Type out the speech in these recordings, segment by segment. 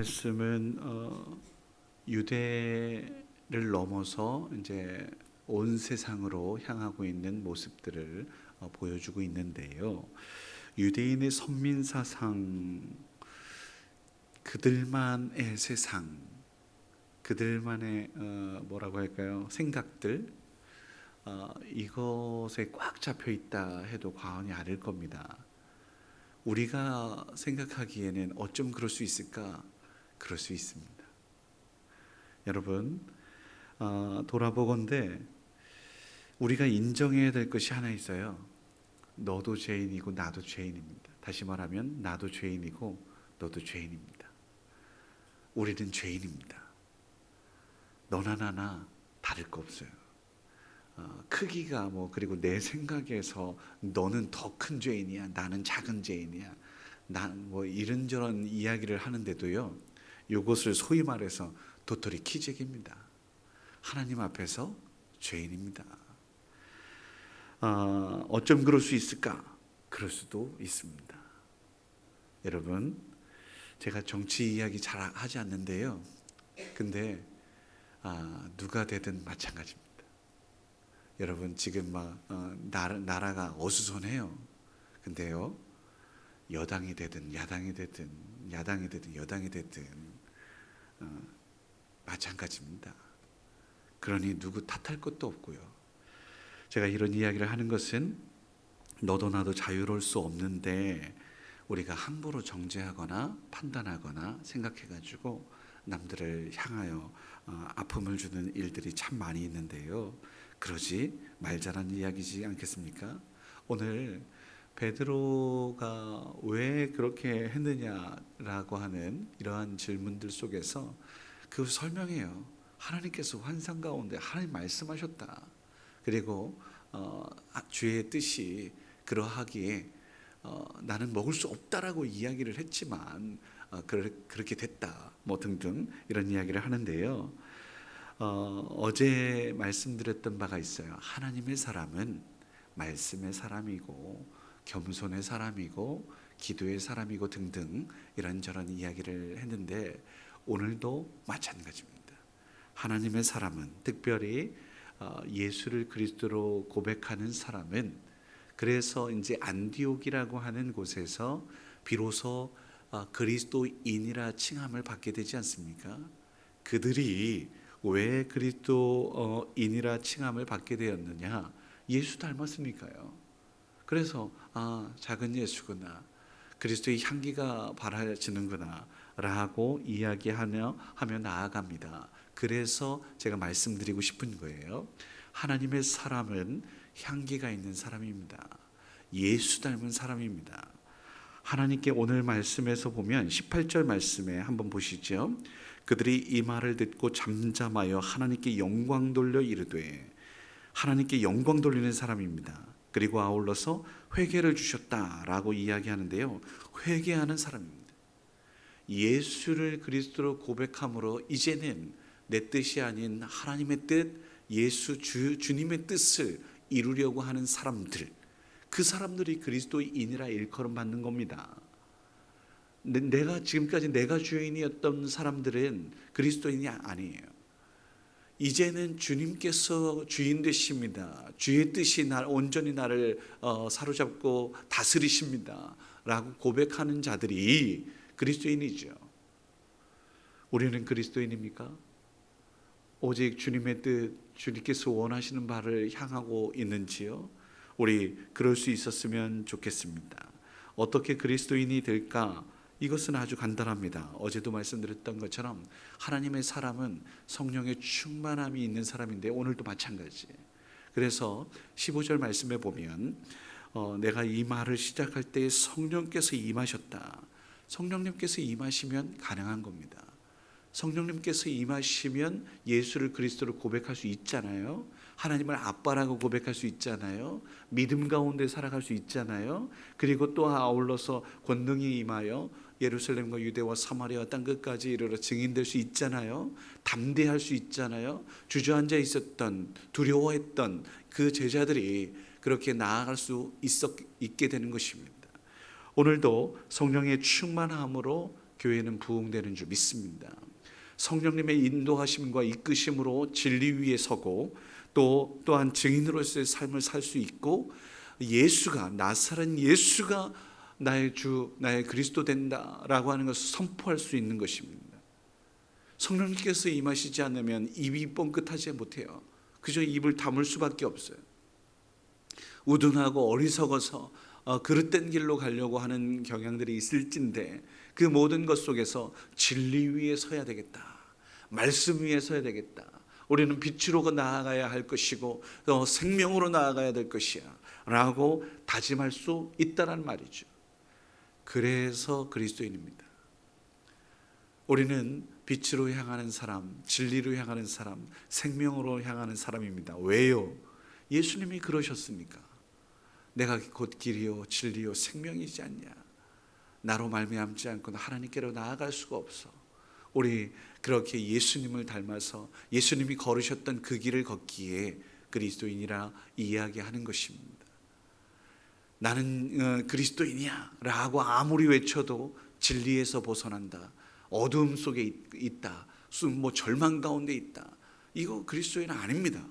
말씀은 어, 유대를 넘어서 이제 온 세상으로 향하고 있는 모습들을 어, 보여주고 있는데요. 유대인의 선민 사상, 그들만의 세상, 그들만의 어, 뭐라고 할까요? 생각들 어, 이것에 꽉 잡혀 있다 해도 과언이 아닐 겁니다. 우리가 생각하기에는 어쩜 그럴 수 있을까? 그럴 수 있습니다. 여러분 어, 돌아보건대 우리가 인정해야 될 것이 하나 있어요. 너도 죄인이고 나도 죄인입니다. 다시 말하면 나도 죄인이고 너도 죄인입니다. 우리는 죄인입니다. 너나 나나 다를 거 없어요. 어, 크기가 뭐 그리고 내 생각에서 너는 더 큰 죄인이야 나는 작은 죄인이야 난뭐 이런저런 이야기를 하는데도요 이것을 소위 말해서 도토리 키재기입니다. 하나님 앞에서 죄인입니다. 어, 어쩜 그럴 수 있을까? 그럴 수도 있습니다. 여러분 제가 정치 이야기 잘 하지 않는데요. 근데 아, 누가 되든 마찬가지입니다. 여러분 지금 막 어, 나라, 나라가 어수선해요. 근데요 여당이 되든 야당이 되든 야당이 되든 여당이 되든 어, 마찬가지입니다. 그러니 누구 탓할 것도 없고요. 제가 이런 이야기를 하는 것은 너도 나도 자유로울 수 없는데 우리가 함부로 정죄하거나 판단하거나 생각해가지고 남들을 향하여 어, 아픔을 주는 일들이 참 많이 있는데요. 그러지 말자라는 이야기지 않겠습니까? 오늘 베드로가 왜 그렇게 했느냐라고 하는 이러한 질문들 속에서 그 설명해요. 하나님께서 환상 가운데 하나님 말씀하셨다. 그리고 어, 주의 뜻이 그러하기에 어, 나는 먹을 수 없다라고 이야기를 했지만 어, 그렇게 됐다. 뭐 등등 이런 이야기를 하는데요. 어, 어제 말씀드렸던 바가 있어요. 하나님의 사람은 말씀의 사람이고 겸손의 사람이고 기도의 사람이고 등등 이런저런 이야기를 했는데 오늘도 마찬가지입니다. 하나님의 사람은 특별히 어, 예수를 그리스도로 고백하는 사람은 그래서 이제 안디옥이라고 하는 곳에서 비로소 어, 그리스도인이라 칭함을 받게 되지 않습니까? 그들이 왜 그리스도인이라 칭함을 받게 되었느냐? 예수 닮았으니까요. 그래서 아 작은 예수구나 그리스도의 향기가 바라지는구나 라고 이야기하며 하며 나아갑니다. 그래서 제가 말씀드리고 싶은 거예요. 하나님의 사람은 향기가 있는 사람입니다. 예수 닮은 사람입니다. 하나님께 오늘 말씀에서 보면 18절 말씀에 한번 보시죠. 그들이 이 말을 듣고 잠잠하여 하나님께 영광 돌려 이르되 하나님께 영광 돌리는 사람입니다. 그리고 아울러서 회개를 주셨다라고 이야기하는데요. 회개하는 사람입니다. 예수를 그리스도로 고백함으로 이제는 내 뜻이 아닌 하나님의 뜻, 예수 주, 주님의 뜻을 이루려고 하는 사람들, 그 사람들이 그리스도인이라 일컬음 받는 겁니다. 내가 지금까지 내가 주인이었던 사람들은 그리스도인이 아니에요. 이제는 주님께서 주인 되십니다. 주의 뜻이 날 온전히 나를 어, 사로잡고 다스리십니다. 라고 고백하는 자들이 그리스도인이죠. 우리는 그리스도인입니까? 오직 주님의 뜻, 주님께서 원하시는 바를 향하고 있는지요? 우리 그럴 수 있었으면 좋겠습니다. 어떻게 그리스도인이 될까? 이것은 아주 간단합니다. 어제도 말씀드렸던 것처럼 하나님의 사람은 성령의 충만함이 있는 사람인데 오늘도 마찬가지. 그래서 15절 말씀에 보면 어, 내가 이 말을 시작할 때 성령께서 임하셨다. 성령님께서 임하시면 가능한 겁니다. 성령님께서 임하시면 예수를 그리스도를 고백할 수 있잖아요. 하나님을 아빠라고 고백할 수 있잖아요. 믿음 가운데 살아갈 수 있잖아요. 그리고 또 아울러서 권능이 임하여 예루살렘과 유대와 사마리아 땅 끝까지 이르러 증인될 수 있잖아요. 담대할 수 있잖아요. 주저앉아 있었던 두려워했던 그 제자들이 그렇게 나아갈 수 있었, 있게 되는 것입니다. 오늘도 성령의 충만함으로 교회는 부흥되는 줄 믿습니다. 성령님의 인도하심과 이끄심으로 진리 위에 서고 또 또한 증인으로서의 삶을 살 수 있고 예수가 나사렛 예수가 나의 주 나의 그리스도 된다라고 하는 것을 선포할 수 있는 것입니다. 성령님께서 임하시지 않으면 입이 뻥끗하지 못해요. 그저 입을 다물 수밖에 없어요. 우둔하고 어리석어서 어, 그릇된 길로 가려고 하는 경향들이 있을진데 그 모든 것 속에서 진리 위에 서야 되겠다. 말씀 위에 서야 되겠다. 우리는 빛으로 나아가야 할 것이고 또 생명으로 나아가야 될 것이야. 라고 다짐할 수 있다란 말이죠. 그래서 그리스도인입니다. 우리는 빛으로 향하는 사람, 진리로 향하는 사람, 생명으로 향하는 사람입니다. 왜요? 예수님이 그러셨으니까. 내가 곧 길이요 진리요 생명이지 않냐. 나로 말미암지 않고는 하나님께로 나아갈 수가 없어. 우리 그렇게 예수님을 닮아서 예수님이 걸으셨던 그 길을 걷기에 그리스도인이라 이야기하는 것입니다. 나는 어, 그리스도인이야 라고 아무리 외쳐도 진리에서 벗어난다. 어둠 속에 있- 있다. 뭐 절망 가운데 있다. 이거 그리스도인 아닙니다.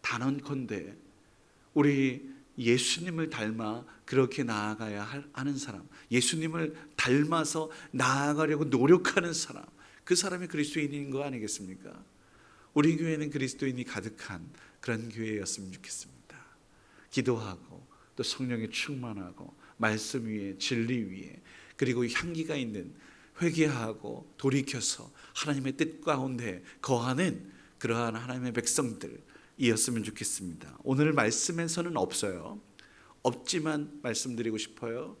단언컨대 우리 예수님을 닮아 그렇게 나아가야 할- 하는 사람, 예수님을 닮아서 나아가려고 노력하는 사람, 그 사람이 그리스도인인 거 아니겠습니까? 우리 교회는 그리스도인이 가득한 그런 교회였으면 좋겠습니다. 기도하고 또 성령에 충만하고 말씀 위에 진리 위에 그리고 향기가 있는 회개하고 돌이켜서 하나님의 뜻 가운데 거하는 그러한 하나님의 백성들이었으면 좋겠습니다. 오늘 말씀에서는 없어요. 없지만 말씀드리고 싶어요.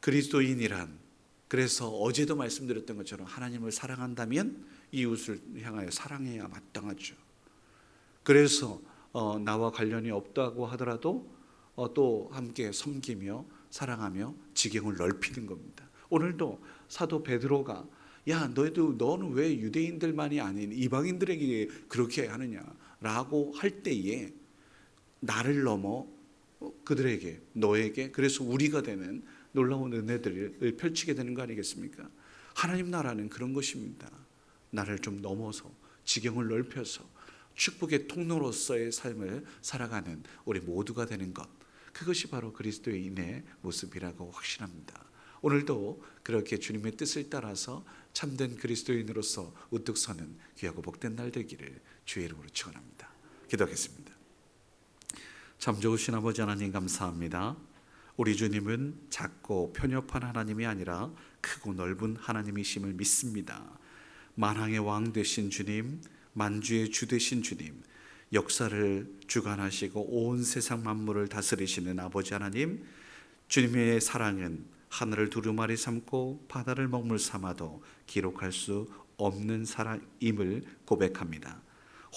그리스도인이란 그래서 어제도 말씀드렸던 것처럼 하나님을 사랑한다면 이웃을 향하여 사랑해야 마땅하죠. 그래서 어, 나와 관련이 없다고 하더라도 어, 또 함께 섬기며 사랑하며 지경을 넓히는 겁니다. 오늘도 사도 베드로가 야 너희도 너는 왜 유대인들만이 아닌 이방인들에게 그렇게 하느냐라고 할 때에 나를 넘어 어, 그들에게 너에게 그래서 우리가 되는 놀라운 은혜들을 펼치게 되는 거 아니겠습니까? 하나님 나라는 그런 것입니다. 나를 좀 넘어서 지경을 넓혀서 축복의 통로로서의 삶을 살아가는 우리 모두가 되는 것. 그것이 바로 그리스도인의 모습이라고 확신합니다. 오늘도 그렇게 주님의 뜻을 따라서 참된 그리스도인으로서 우뚝 서는 귀하고 복된 날 되기를 주의 이름으로 축원합니다. 기도하겠습니다. 참 좋으신 아버지 하나님 감사합니다. 우리 주님은 작고 편협한 하나님이 아니라 크고 넓은 하나님이심을 믿습니다. 만왕의 왕 되신 주님, 만주의 주 되신 주님, 역사를 주관하시고 온 세상 만물을 다스리시는 아버지 하나님, 주님의 사랑은 하늘을 두루마리 삼고 바다를 먹물 삼아도 기록할 수 없는 사랑임을 고백합니다.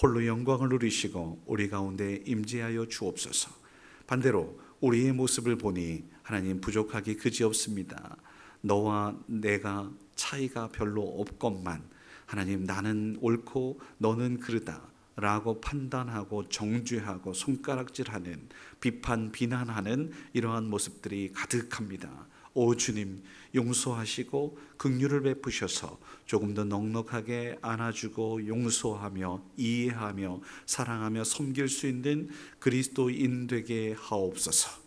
홀로 영광을 누리시고 우리 가운데 임재하여 주옵소서. 반대로 우리의 모습을 보니 하나님 부족하기 그지없습니다. 너와 내가 차이가 별로 없건만 하나님 나는 옳고 너는 그르다 라고 판단하고 정죄하고 손가락질하는 비판 비난하는 이러한 모습들이 가득합니다. 오 주님 용서하시고 긍휼을 베푸셔서 조금 더 넉넉하게 안아주고 용서하며 이해하며 사랑하며 섬길 수 있는 그리스도인 되게 하옵소서.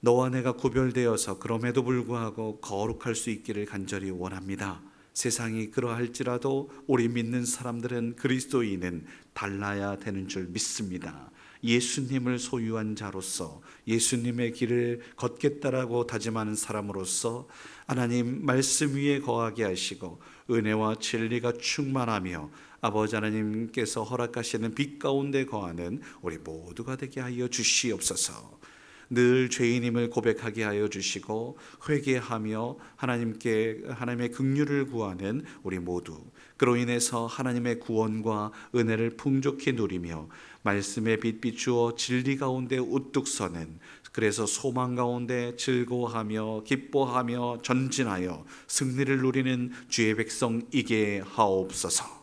너와 내가 구별되어서 그럼에도 불구하고 거룩할 수 있기를 간절히 원합니다. 세상이 그러할지라도 우리 믿는 사람들은 그리스도인은 달라야 되는 줄 믿습니다. 예수님을 소유한 자로서 예수님의 길을 걷겠다라고 다짐하는 사람으로서 하나님 말씀 위에 거하게 하시고 은혜와 진리가 충만하며 아버지 하나님께서 허락하시는 빛 가운데 거하는 우리 모두가 되게 하여 주시옵소서. 늘 죄인임을 고백하게 하여 주시고 회개하며 하나님께 하나님의 긍휼을 구하는 우리 모두 그로 인해서 하나님의 구원과 은혜를 풍족히 누리며 말씀의 빛 비추어 진리 가운데 우뚝 서는 그래서 소망 가운데 즐거워하며 기뻐하며 전진하여 승리를 누리는 주의 백성 이게 하옵소서.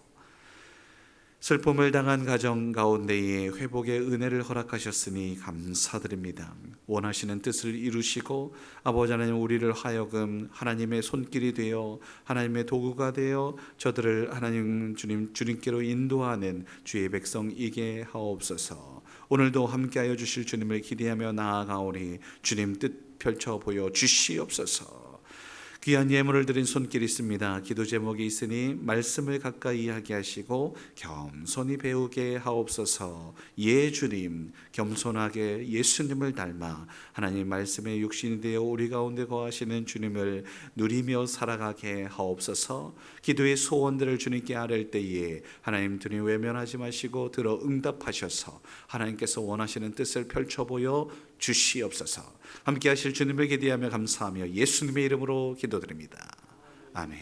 슬픔을 당한 가정 가운데에 회복의 은혜를 허락하셨으니 감사드립니다. 원하시는 뜻을 이루시고 아버지 하나님 우리를 하여금 하나님의 손길이 되어 하나님의 도구가 되어 저들을 하나님 주님 주님께로 인도하는 주의 백성이게 하옵소서. 오늘도 함께하여 주실 주님을 기대하며 나아가오니 주님 뜻 펼쳐 보여 주시옵소서. 귀한 예물을 드린 손길이 있습니다. 기도 제목이 있으니 말씀을 가까이 하게 하시고 겸손히 배우게 하옵소서. 예 주님 겸손하게 예수님을 닮아 하나님 말씀의 육신이 되어 우리 가운데 거하시는 주님을 누리며 살아가게 하옵소서. 기도의 소원들을 주님께 아뢰을 때에 하나님 주님 외면하지 마시고 들어 응답하셔서 하나님께서 원하시는 뜻을 펼쳐 보여 주시옵소서. 함께 하실 주님을 기대하며 감사하며 예수님의 이름으로 기도드립니다. 아멘.